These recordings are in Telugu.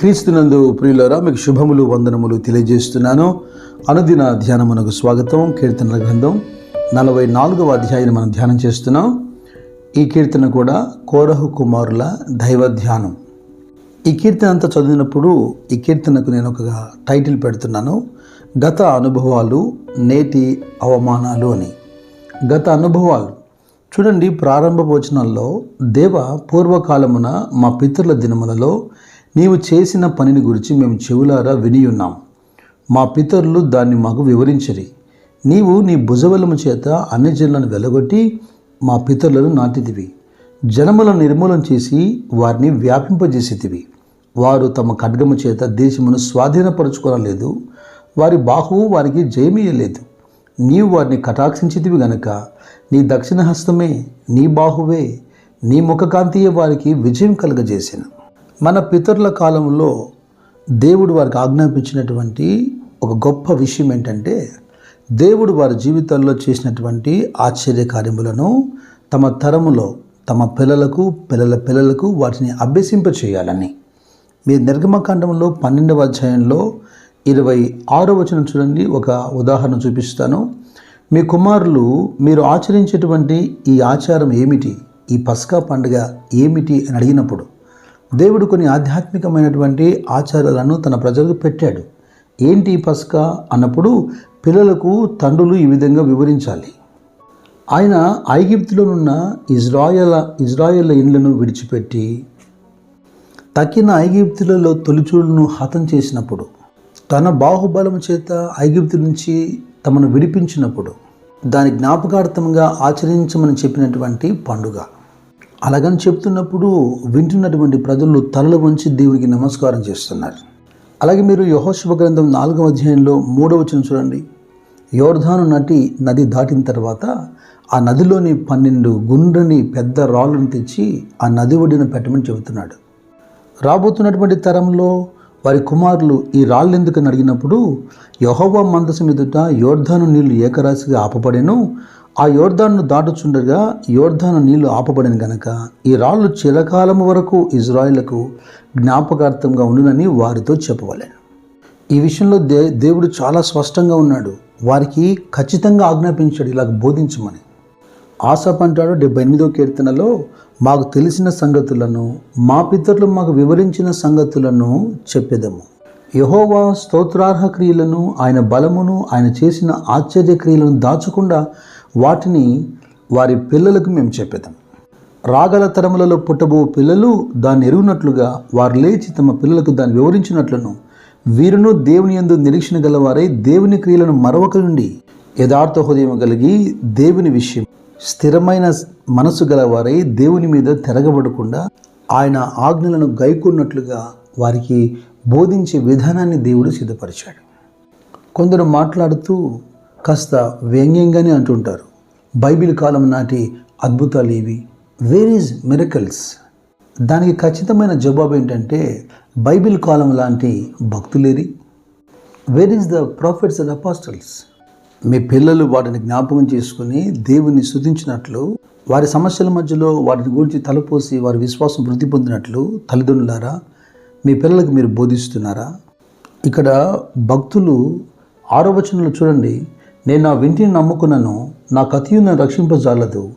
క్రీస్తునందు ప్రియులరా మీకు శుభములు వందనములు తెలియజేస్తున్నాను. అనుదిన ధ్యానమునకు స్వాగతం. కీర్తనల గ్రంథం నలభై నాలుగవ అధ్యాయాన్ని మనం ధ్యానం చేస్తున్నాం. ఈ కీర్తన కూడా కోరహు కుమారుల దైవ ధ్యానం. ఈ కీర్తన అంతా చదివినప్పుడు ఈ కీర్తనకు నేను ఒక టైటిల్ పెడుతున్నాను. గత అనుభవాలు నేటి అవమానాలు అని. గత అనుభవాలు. చూడండి ప్రారంభ భోజనాల్లో దేవ పూర్వకాలమున మా పితరుల దినములలో నీవు చేసిన పనిని గురించి మేము చెవులారా విని ఉన్నాం. మా పితరులు దాన్ని మాకు వివరించరి. నీవు నీ భుజబలము చేత అన్ని జనులను వెలగొట్టి మా పితరులను నాటిదివి జనములను నిర్మూలన చేసి వారిని వ్యాపింపజేసేదివి వారు తమ ఖడ్గము చేత దేశమును స్వాధీనపరచుకోనలేదు. వారి బాహువు వారికి జయమీయలేదు. నీవు వారిని కటాక్షించితివి గనక నీ దక్షిణ హస్తమే నీ బాహువే నీ ముఖకాంతియే వారికి విజయం కలుగజేసిన. మన పితరుల కాలంలో దేవుడు వారికి ఆజ్ఞాపించినటువంటి ఒక గొప్ప విషయం ఏంటంటే దేవుడు వారి జీవితాల్లో చేసినటువంటి ఆశ్చర్య కార్యములను తమ తరములో తమ పిల్లలకు పిల్లల పిల్లలకు వాటిని అభ్యసింపచేయాలని. మీరు నిర్గమకాండంలో పన్నెండవ అధ్యాయంలో ఇరవై ఆరో వచనం చూడండి ఒక ఉదాహరణ చూపిస్తాను. మీ కుమారులు మీరు ఆచరించేటువంటి ఈ ఆచారం ఏమిటి? ఈ పస్కా పండుగ ఏమిటి? అని అడిగినప్పుడు దేవుడు కొన్ని ఆధ్యాత్మికమైనటువంటి ఆచారాలను తన ప్రజలకు పెట్టాడు. ఏంటి ఈ పస్కా? అన్నప్పుడు పిల్లలకు తండ్రులు ఈ విధంగా వివరించాలి. ఆయన ఐగిప్తులోనున్న ఇజ్రాయల ఇజ్రాయెల్ ఇండ్లను విడిచిపెట్టి తక్కిన ఐగిప్తులలో తొలిచూడును హతం చేసినప్పుడు తన బాహుబలం చేత ఐగిప్తు నుంచి తమను విడిపించినప్పుడు దాని జ్ఞాపకార్థంగా ఆచరించమని చెప్పినటువంటి పండుగ. అలాగని చెప్తున్నప్పుడు వింటున్నటువంటి ప్రజలు తలలు వంచి దేవునికి నమస్కారం చేస్తున్నారు. అలాగే మీరు యహోశుభ గ్రంథం నాలుగవ అధ్యాయంలో మూడవ వచనం చూడండి. యోర్ధాను నటి నది దాటిన తర్వాత ఆ నదిలోని పన్నెండు గుండ్రని పెద్ద రాళ్ళను తెచ్చి ఆ నది ఒడిన పెట్టమని చెబుతున్నాడు. రాబోతున్నటువంటి తరంలో వారి కుమారులు ఈ రాళ్ళెందుకని అడిగినప్పుడు యహోవా మందసం ఎదుట యోర్ధాను నీళ్ళు ఏకరాశిగా ఆపబడెను. ఆ యోర్ధాను దాటుచుండగా యోర్ధాను నీళ్ళు ఆపబడిన గనక. ఈ రాళ్ళు చిరకాలం వరకు ఇజ్రాయిలకు జ్ఞాపకార్థంగా ఉండునని వారితో చెప్పవలేను. ఈ విషయంలో దే దేవుడు చాలా స్పష్టంగా ఉన్నాడు. వారికి ఖచ్చితంగా ఆజ్ఞాపించాడు ఇలా బోధించమని. ఆసప్ అంటాడు డెబ్బై ఎనిమిదో కీర్తనలో మాకు తెలిసిన సంగతులను మా పితరులు మాకు వివరించిన సంగతులను చెప్పేదము. యహోవా స్తోత్రార్హ క్రియలను ఆయన బలమును ఆయన చేసిన ఆశ్చర్య క్రియలను దాచకుండా వాటిని వారి పిల్లలకు మేము చెప్పేదాం రాగల తరములలో పుట్టబో పిల్లలు దాన్ని ఎరుగునట్లుగా వారు లేచి తమ పిల్లలకు దాన్ని వివరించినట్లను వీరును దేవుని యందు నిరీక్షణ గలవారై దేవుని క్రియలను మరొక నుండి యథార్థ హృదయం కలిగి దేవుని విషయం స్థిరమైన మనసు గలవారై దేవుని మీద తిరగబడకుండా ఆయన ఆజ్ఞలను గైకున్నట్లుగా వారికి బోధించే విధానాన్ని దేవుడు సిద్ధపరిచాడు. కొందరు మాట్లాడుతూ కాస్త వ్యంగ్యంగానే అంటుంటారు. బైబిల్ కాలం నాటి అద్భుతాలు ఇవి వేర్ ఈజ్ మిరకల్స్ దానికి ఖచ్చితమైన జవాబు ఏంటంటే బైబిల్ కాలం లాంటి భక్తులేరి. Where is the prophets and apostles మీ పిల్లలు వాటిని జ్ఞాపకం చేసుకుని దేవుని శుద్ధించినట్లు వారి సమస్యల మధ్యలో వాటిని గురించి తలపోసి వారి విశ్వాసం వృద్ధి పొందినట్లు తల్లిదండ్రులారా మీ పిల్లలకు మీరు బోధిస్తున్నారా? ఇక్కడ భక్తులు ఆరోపచనలు చూడండి. నేను నా వింటిని నమ్ముకున్నాను నా కథయు నన్ను రక్షింపజాలదు.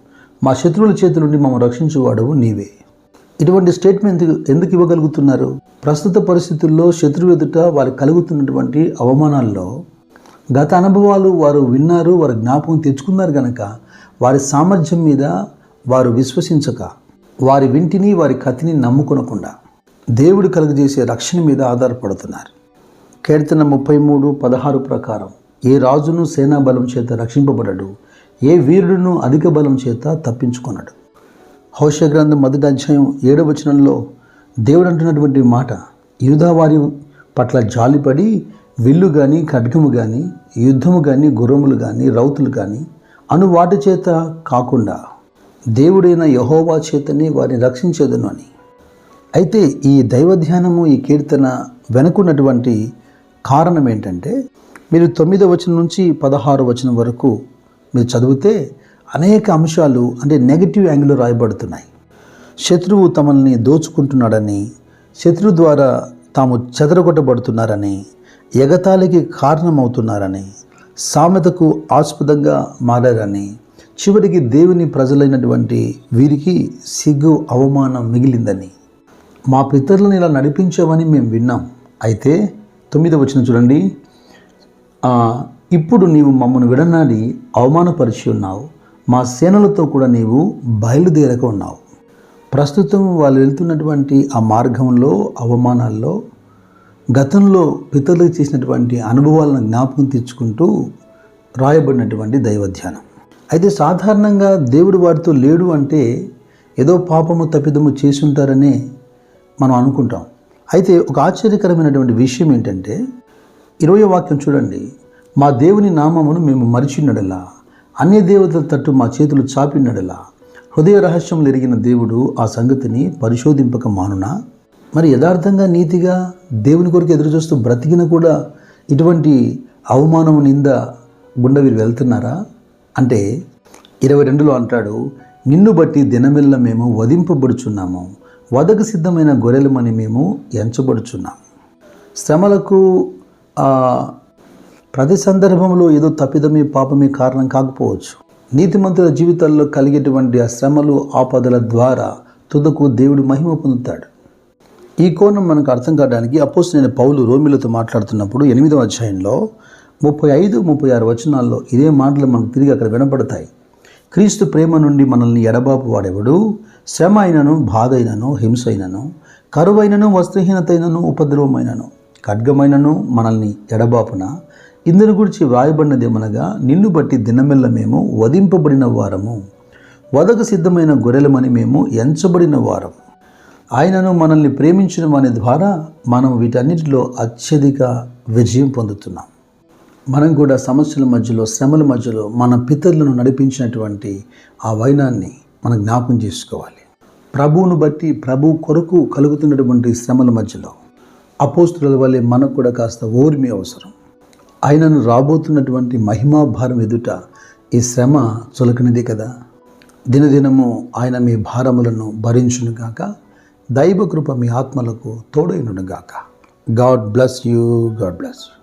మా శత్రువుల చేతి నుండి మమ్మల్ని రక్షించువాడవు నీవే. ఇటువంటి స్టేట్మెంట్ ఎందుకు ఇవ్వగలుగుతున్నారు? ప్రస్తుత పరిస్థితుల్లో శత్రువు ఎదుట వారికి కలుగుతున్నటువంటి అవమానాల్లో గత అనుభవాలు వారు విన్నారు వారు జ్ఞాపకం తెచ్చుకున్నారు కనుక వారి సామర్థ్యం మీద వారు విశ్వసించక వారి వింటిని వారి కథని నమ్ముకొనకుండా దేవుడు కలుగజేసే రక్షణ మీద ఆధారపడుతున్నారు. కీర్తన ముప్పై మూడు పదహారు ప్రకారం ఏ రాజును సేనాబలం చేత రక్షింపబడడు ఏ వీరుడును అధిక బలం చేత తప్పించుకొనడు. హౌష గ్రంథం మొదటి అధ్యాయం ఏడవ వచనంలో దేవుడు అంటున్నటువంటి మాట యూదా వారి పట్ల జాలిపడి విల్లు కానీ ఖడ్గము కానీ యుద్ధము కానీ గుర్రములు కానీ రౌతులు కానీ అను వాటి చేత కాకుండా దేవుడైన యహోవా చేతనే వారిని రక్షించేదను అని. అయితే ఈ దైవ ధ్యానము ఈ కీర్తన వెనుకున్నటువంటి కారణం ఏంటంటే మీరు తొమ్మిదో వచనం నుంచి పదహారు వచనం వరకు మీరు చదివితే అనేక అంశాలు అంటే నెగిటివ్ యాంగిల్లో రాయబడుతున్నాయి. శత్రువు తమల్ని దోచుకుంటున్నాడని శత్రువు ద్వారా తాము చెదరగొట్టబడుతున్నారని ఎగతాళికి కారణమవుతున్నారని సామెతకు ఆస్పదంగా మారారని చివరికి దేవుని ప్రజలైనటువంటి వీరికి సిగ్గు అవమానం మిగిలిందని. మా పితరులను ఇలా నడిపించామని మేము విన్నాం. అయితే తొమ్మిది వచ్చిన చూడండి. ఇప్పుడు నీవు మమ్మను విడనాడి అవమానపరిచి ఉన్నావు. మా సేనలతో కూడా నీవు బయలుదేరక ఉన్నావు. ప్రస్తుతం వాళ్ళు వెళ్తున్నటువంటి ఆ మార్గంలో అవమానాల్లో గతంలో పితరులకు చేసినటువంటి అనుభవాలను జ్ఞాపకం తెచ్చుకుంటూ రాయబడినటువంటి దైవధ్యానం. అయితే సాధారణంగా దేవుడు వారితో లేడు అంటే ఏదో పాపము తప్పిదము చేసి ఉంటారనే మనం అనుకుంటాం. అయితే ఒక ఆశ్చర్యకరమైనటువంటి విషయం ఏంటంటే ఇరవై వాక్యం చూడండి. మా దేవుని నామమును మేము మరిచినడలా అన్య దేవతల తట్టు మా చేతులు చాపినడలా హృదయ రహస్యములు ఎరిగిన దేవుడు ఆ సంగతిని పరిశోధింపక మానునా? మరి యథార్థంగా నీతిగా దేవుని కొరకు ఎదురు చూస్తూ బ్రతికిన కూడా ఇటువంటి అవమానం నింద గుండా వీరు వెళ్తున్నారా? అంటే ఇరవై రెండులో అంటాడు నిన్ను బట్టి దినమెల్ల మేము వధింపబడుచున్నాము. వదకు సిద్ధమైన గొర్రెలమని మేము ఎంచబడుచున్నాము. శ్రమలకు ప్రతి సందర్భంలో ఏదో తప్పిదమే పాపమే కారణం కాకపోవచ్చు. నీతిమంతుల జీవితాల్లో కలిగేటువంటి ఆ శ్రమలు ఆపదల ద్వారా తుదకు దేవుడు మహిమ పొందుతాడు. ఈ కోణం మనకు అర్థం కావడానికి అపోజిట్ పౌలు రోమిలతో మాట్లాడుతున్నప్పుడు ఎనిమిదవ అధ్యాయంలో ముప్పై ఐదు ముప్పై ఆరు వచనాల్లో ఇదే మాటలు మనకు తిరిగి అక్కడ వినపడతాయి క్రీస్తు ప్రేమ నుండి మనల్ని ఎడబాపు వాడేవాడు? శ్రమ అయినను బాధ అయినను హింస అయినను కరువైనను వస్త్రహీనతైనను ఉపద్రవమైనను ఖడ్గమైనను మనల్ని ఎడబాపున? ఇందుని గురించి వ్రాయబడినదేమనగా నిన్ను బట్టి దినమెల్ల మేము వధింపబడిన వారము. వదకు సిద్ధమైన గొర్రెలమని మేము ఎంచబడిన వారము. ఆయనను మనల్ని ప్రేమించడం అనే ద్వారా మనం వీటన్నిటిలో అత్యధిక విజయం పొందుతున్నాం. మనం కూడా సమస్యల మధ్యలో శ్రమల మధ్యలో మన పితరులను నడిపించినటువంటి ఆ వైనాన్ని మనం జ్ఞాపం చేసుకోవాలి. ప్రభువును బట్టి ప్రభు కొరకు కలుగుతున్నటువంటి శ్రమల మధ్యలో అపోస్తుల వల్లే మనకు కూడా కాస్త ఓర్మి అవసరం. ఆయనను రాబోతున్నటువంటి మహిమాభారం ఎదుట ఈ శ్రమ చులకనిదే కదా. దినదినము ఆయన మీ భారములను భరించును కాక దైవ కృప మీ ఆత్మలకు తోడైనడుగాక God bless you God bless you